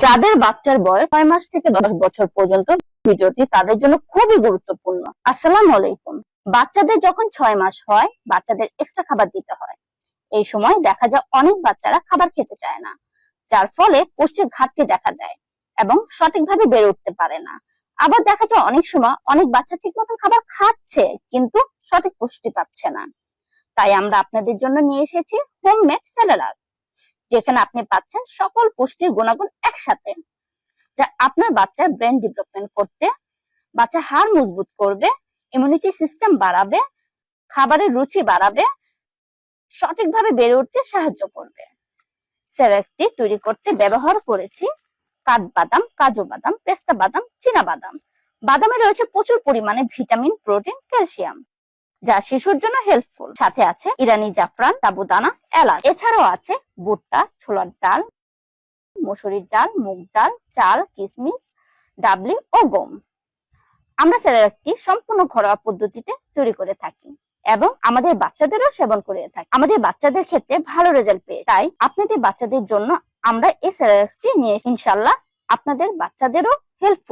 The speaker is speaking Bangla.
যাদের বাচ্চার বয়স ছয় মাস থেকে দশ বছর পর্যন্ত, ভিডিওটি তাদের জন্য খুবই গুরুত্বপূর্ণ। আসসালামু আলাইকুম। বাচ্চাদের যখন ছয় মাস হয়, বাচ্চাদের এক্সট্রা খাবার দিতে হয়। এই সময় দেখা যায় অনেক বাচ্চারা খাবার খেতে চায় না, যার ফলে পুষ্টির ঘাটতি দেখা দেয় এবং সঠিকভাবে বেড়ে উঠতে পারে না। আবার দেখা যায় অনেক সময় অনেক বাচ্চা ঠিক মতন খাবার খাচ্ছে, কিন্তু সঠিক পুষ্টি পাচ্ছে না। তাই আমরা আপনাদের জন্য নিয়ে এসেছি হোমমেড স্যালাড যেখানে আপনি পাচ্ছেন সকল পুষ্টির গুণাগুণ একসাথে, যা আপনার বাচ্চার ব্রেন ডেভেলপমেন্ট করতে, বাচ্চার হাড় মজবুত করবে ইমিউনিটি সিস্টেম বাড়াবে, খাবারের রুচি বাড়াবে, সঠিকভাবে বেড়ে উঠতে সাহায্য করবে। স্যালাডটি তৈরি করতে ব্যবহার করেছি কাঠবাদাম কাজু বাদাম, পেস্তা বাদাম, চীনা বাদাম। বাদামে রয়েছে প্রচুর পরিমাণে ভিটামিন, প্রোটিন, ক্যালসিয়াম। যা শিশুর জন্য হেল্পফুল সাথে আছে ইরানি জাফরান সাবুদানা এলাচ। এছাড়াও আছে ভুট্টা, ছোলার ডাল, মসুরির ডাল, মুগ ডাল, চাল কিশমিশ ডাবলি ও গম। আমরা স্যালাডটি সম্পূর্ণ ঘরোয়া পদ্ধতিতে তৈরি করে থাকি এবং আমাদের বাচ্চাদেরও সেবন করে থাকি। আমাদের বাচ্চাদের ক্ষেত্রে ভালো রেজাল্ট পেয়ে তাই আপনাদের বাচ্চাদের জন্য আমরা এই স্যালাডটি নিয়ে ইনশাল্লাহ আপনাদের বাচ্চাদেরও হেল্পফুল